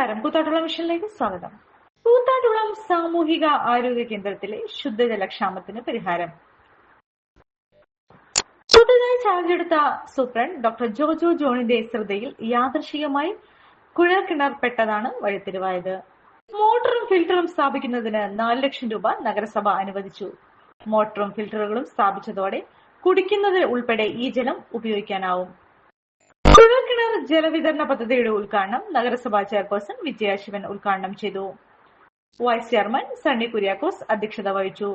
നമസ്കാരം. മിഷനിലേക്ക് സ്വാഗതം. കൂത്താട്ടുളം സാമൂഹിക ആരോഗ്യ കേന്ദ്രത്തിലെ ശുദ്ധജലക്ഷാമത്തിന് പരിഹാരം. പുതുതായി ചാർജെടുത്ത സൂപ്രണ്ട് ഡോക്ടർ ജോജോ ജോണിന്റെ ശ്രദ്ധയിൽ യാദൃശികമായി കിണർ പെട്ടതാണ് വഴിത്തിരിവായത്. മോട്ടറും ഫിൽറ്ററും സ്ഥാപിക്കുന്നതിന് നാല് ലക്ഷം രൂപ നഗരസഭ അനുവദിച്ചു. മോട്ടറും ഫിൽറ്ററുകളും സ്ഥാപിച്ചതോടെ കുടിക്കുന്നതിൽ ഉൾപ്പെടെ ഈ ജലം ഉപയോഗിക്കാനാവും. കുഴൽക്കിണർ ജലവിതരണ പദ്ധതിയുടെ ഉദ്ഘാടനം നഗരസഭാ ചെയർപേഴ്സൺ വിജയാശിവൻ ഉദ്ഘാടനം ചെയ്തു. വൈസ് ചെയർമാൻ സണ്ണി കുര്യാക്കോസ് അധ്യക്ഷത വഹിച്ചു.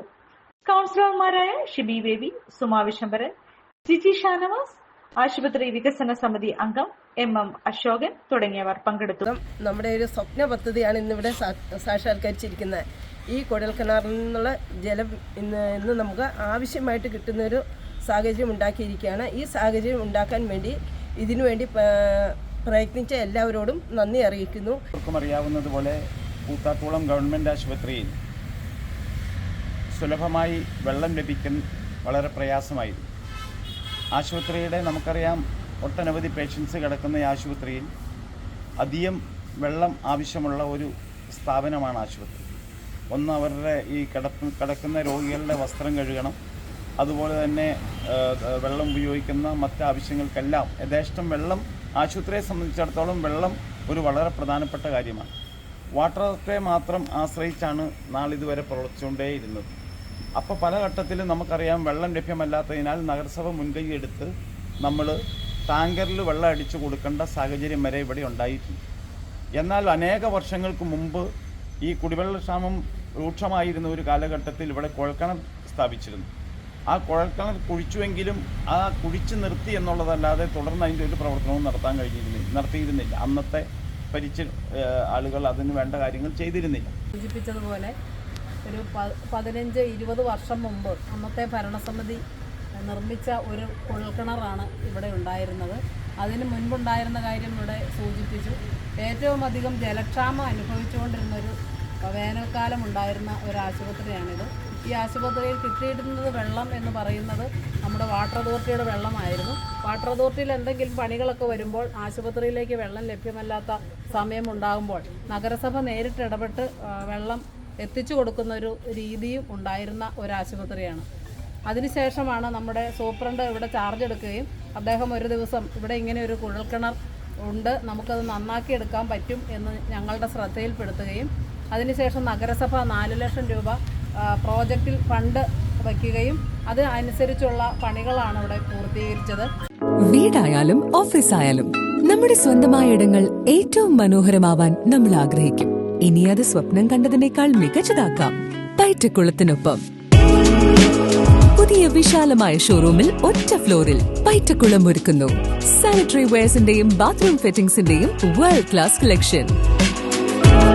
കൌൺസിലർമാരായ ഷിബി ബേബി സുമാ വിശംബരൻ ജിജി ഷാനവാസ് ആശുപത്രി വികസന സമിതി അംഗം എം എം അശോകൻ തുടങ്ങിയവർ പങ്കെടുത്തു. നമ്മുടെ ഒരു സ്വപ്ന പദ്ധതിയാണ് ഇന്നിവിടെ സാക്ഷാത്കരിച്ചിരിക്കുന്നത്. ഈ കുഴൽക്കിണറിൽ നിന്നുള്ള ജലം ഇന്ന് ഇന്ന് നമുക്ക് ആവശ്യമായിട്ട് കിട്ടുന്ന ഒരു സാഹചര്യം ഉണ്ടാക്കിയിരിക്കുകയാണ്. ഈ സാഹചര്യം ഉണ്ടാക്കാൻ വേണ്ടി ഇതിനുവേണ്ടി പ്രയത്നിച്ച എല്ലാവരോടും നന്ദി അറിയിക്കുന്നു. അറിയാവുന്നതുപോലെ കൂത്താക്കുളം ഗവൺമെന്റ് ആശുപത്രിയിൽ സുലഭമായി വെള്ളം ലഭിക്കാൻ വളരെ പ്രയാസമായിരുന്നു. ആശുപത്രിയുടെ നമുക്കറിയാം ഒട്ടനവധി പേഷ്യൻസ് കിടക്കുന്ന ഈ ആശുപത്രിയിൽ അധികം വെള്ളം ആവശ്യമുള്ള ഒരു സ്ഥാപനമാണ് ആശുപത്രി. ഒന്ന് അവരുടെ ഈ കിടപ്പ് കിടക്കുന്ന രോഗികളുടെ വസ്ത്രം കഴുകണം അതുപോലെ തന്നെ വെള്ളം ഉപയോഗിക്കുന്ന മറ്റ് ആവശ്യങ്ങൾക്കെല്ലാം യഥേഷ്ടം വെള്ളം ആശുപത്രിയെ സംബന്ധിച്ചിടത്തോളം വെള്ളം ഒരു വളരെ പ്രധാനപ്പെട്ട കാര്യമാണ്. വാട്ടർ അതോറിറ്റിയെ മാത്രം ആശ്രയിച്ചാണ് നാളിതുവരെ പ്രവർത്തിച്ചുകൊണ്ടേയിരുന്നത്. അപ്പോൾ പല ഘട്ടത്തിലും നമുക്കറിയാം വെള്ളം ലഭ്യമല്ലാത്തതിനാൽ നഗരസഭ മുൻകൈ എടുത്ത് നമ്മൾ ടാങ്കറിൽ വെള്ളം അടിച്ചു കൊടുക്കേണ്ട സാഹചര്യം വരെ ഇവിടെ ഉണ്ടായിട്ടുണ്ട്. എന്നാൽ അനേക വർഷങ്ങൾക്ക് മുമ്പ് ഈ കുടിവെള്ള കുടിവെള്ളക്ഷാമം രൂക്ഷമായിരുന്ന ഒരു കാലഘട്ടത്തിൽ ഇവിടെ കുഴൽക്കിണർ സ്ഥാപിച്ചിരുന്നു. ആ കുഴൽക്കിണർ കുഴിച്ചുവെങ്കിലും ആ കുഴിച്ച് നിർത്തി എന്നുള്ളതല്ലാതെ തുടർന്ന് അതിന്റെ ഒരു പ്രവർത്തനവും നടത്താൻ കഴിഞ്ഞിരുന്നില്ല നടത്തിയിരുന്നില്ല. അന്നത്തെ ഭരിച്ച ആളുകൾ അതിന് വേണ്ട കാര്യങ്ങൾ ചെയ്തിരുന്നില്ല. സൂചിപ്പിച്ചതുപോലെ ഒരു പതിനഞ്ച് ഇരുപത് വർഷം മുമ്പ് അന്നത്തെ ഭരണസമിതി നിർമ്മിച്ച ഒരു കുഴൽക്കിണറാണ് ഇവിടെ ഉണ്ടായിരുന്നത്. അതിന് മുൻപുണ്ടായിരുന്ന കാര്യം ഇവിടെ സൂചിപ്പിച്ചു. ഏറ്റവും അധികം ജലക്ഷാമം അനുഭവിച്ചുകൊണ്ടിരുന്നൊരു വേനൽക്കാലം ഉണ്ടായിരുന്ന ഒരു ആശുപത്രിയാണിത്. ഈ ആശുപത്രിയിൽ കിട്ടിയിരുന്നത് വെള്ളം എന്ന് പറയുന്നത് നമ്മുടെ വാട്ടർ അതോറിറ്റിയുടെ വെള്ളമായിരുന്നു. വാട്ടർ അതോറിറ്റിയിൽ എന്തെങ്കിലും പണികളൊക്കെ വരുമ്പോൾ ആശുപത്രിയിലേക്ക് വെള്ളം ലഭ്യമല്ലാത്ത സമയമുണ്ടാകുമ്പോൾ നഗരസഭ നേരിട്ട് ഇടപെട്ട് വെള്ളം എത്തിച്ചു കൊടുക്കുന്ന ഒരു രീതിയും ഉണ്ടായിരുന്ന ഒരു ആശുപത്രിയാണ്. അതിനുശേഷമാണ് നമ്മുടെ സൂപ്രണ്ട് ഇവിടെ ചാർജ് എടുക്കുകയും അദ്ദേഹം ഒരു ദിവസം ഇവിടെ ഇങ്ങനെ ഒരു കുഴൽക്കിണർ ഉണ്ട് നമുക്കത് നന്നാക്കി എടുക്കാൻ പറ്റും എന്ന് ഞങ്ങളുടെ ശ്രദ്ധയിൽപ്പെടുത്തുകയും അതിനുശേഷം നഗരസഭ നാല് ലക്ഷം രൂപ പ്രോജക്റ്റിൽ ഫണ്ട് വയ്ക്കുകയും അത് അനുസരിച്ചുള്ള പണികളാണ് ഇവിടെ പൂർത്തീകരിച്ചത്. വീടായാലും ഓഫീസായാലും നമ്മുടെ സ്വന്തമായ ഇടങ്ങൾ ഏറ്റവും മനോഹരമാവാൻ നമ്മൾ ആഗ്രഹിക്കും. ഇനി അത് സ്വപ്നം കണ്ടതിനേക്കാൾ മികച്ചതാക്കാം. പയറ്റക്കുളത്തിനൊപ്പം പുതിയ വിശാലമായ ഷോറൂമിൽ ഒറ്റ ഫ്ലോറിൽ പയറ്റക്കുളം ഒരുക്കുന്നു. സാനിറ്ററി വെയർസിന്റെയും ബാത്റൂം ഫിറ്റിംഗ്സിന്റെയും വേൾഡ് ക്ലാസ് കളക്ഷൻ